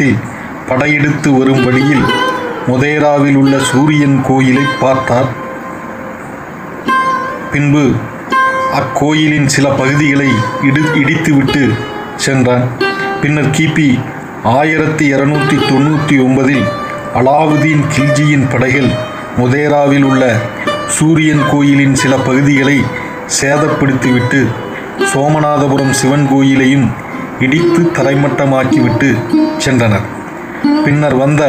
நேரத்தில் படையெடுத்து வரும் வழியில் மொதேராவில் உள்ள சூரியன் கோயிலை பார்த்தார். பின்பு அக்கோயிலின் சில பகுதிகளை இடு இடித்துவிட்டு சென்றான். பின்னர் கிபி ஆயிரத்தி இரநூத்தி தொண்ணூற்றி ஒன்பதில் அலாவுதீன் கில்ஜியின் படைகள் மொதேராவில் உள்ள சூரியன் கோயிலின் சில பகுதிகளை சேதப்படுத்திவிட்டு சோமநாதபுரம் சிவன் கோயிலையும் இடித்து தரைமட்டமாக்கிவிட்டு சென்றனர். பின்னர் வந்த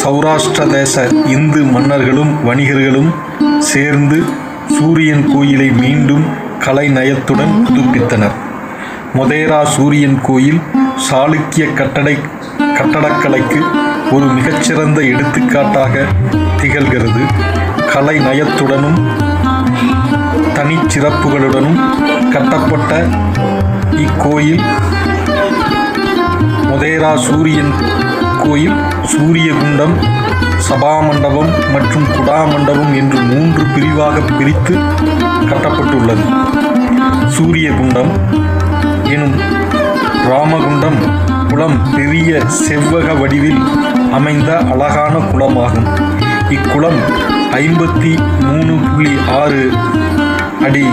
சௌராஷ்டிர தேச இந்து மன்னர்களும் வணிகர்களும் சேர்ந்து சூரியன் கோயிலை மீண்டும் கலை நயத்துடன் புதுப்பித்தனர். மொதேரா சூரியன் கோயில் சாளுக்கிய கட்டடை கட்டடக்கலைக்கு ஒரு மிகச்சிறந்த எடுத்துக்காட்டாக திகழ்கிறது. கலை நயத்துடனும் தனிச்சிறப்புகளுடனும் கட்டப்பட்ட இக்கோயில் மொதேரா சூரியன் கோயில் சூரியகுண்டம் சபாமண்டபம் மற்றும் குடாமண்டபம் என்று மூன்று பிரிவாக பிரித்து கட்டப்பட்டுள்ளது. சூரியகுண்டம் எனும் ராமகுண்டம் குளம் பெரிய செவ்வக வடிவில் அமைந்த அழகான குளமாகும். இக்குளம் ஐம்பத்தி மூணு புள்ளி ஆறு அடி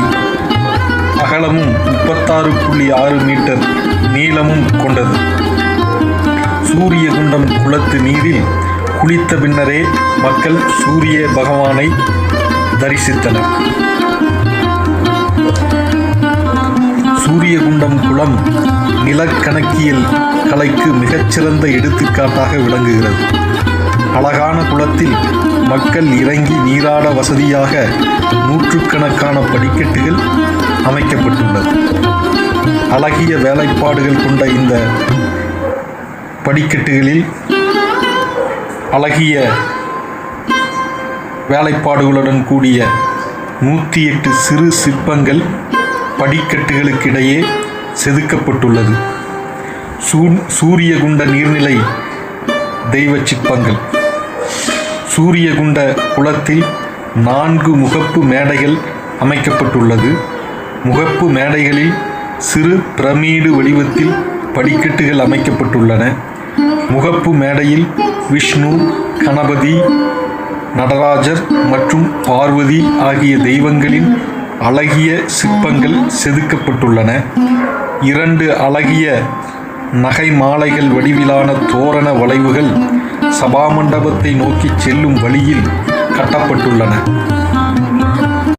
அகலமும் முப்பத்தாறு புள்ளி ஆறு மீட்டர் நீளமும் கொண்டது. சூரியகுண்டம் குளத்து நீரில் குளித்த பின்னரே மக்கள் சூரிய பகவானை தரிசித்தனர். சூரியகுண்டம் குளம் நிலக்கணக்கியல் கலைக்கு மிகச்சிறந்த எடுத்துக்காட்டாக விளங்குகிறது. அழகான குளத்தில் மக்கள் இறங்கி நீராட வசதியாக நூற்றுக்கணக்கான படிக்கட்டுகள் அமைக்கப்பட்டுள்ளது. அழகிய வேலைப்பாடுகள் கொண்ட இந்த படிக்கட்டுகளில் அழகிய வேலைப்பாடுகளுடன் கூடிய நூற்றி எட்டு சிறு சிற்பங்கள் படிக்கட்டுகளுக்கிடையே செதுக்கப்பட்டுள்ளது. சூ சூரியகுண்ட நீர்நிலை தெய்வ சிற்பங்கள். சூரியகுண்ட குளத்தில் நான்கு முகப்பு மேடைகள் அமைக்கப்பட்டுள்ளது. முகப்பு மேடைகளில் சிறு பிரமீடு வடிவத்தில் படிக்கட்டுகள் அமைக்கப்பட்டுள்ளன. முகப்பு மேடையில் விஷ்ணு கணபதி நடராஜர் மற்றும் பார்வதி ஆகிய தெய்வங்களின் அழகிய சிற்பங்கள் செதுக்கப்பட்டுள்ளன. இரண்டு அழகிய நகை மாலைகள் வடிவிலான தோரண வளைவுகள் சபாமண்டபத்தை நோக்கி செல்லும் வழியில் கட்டப்பட்டுள்ளன.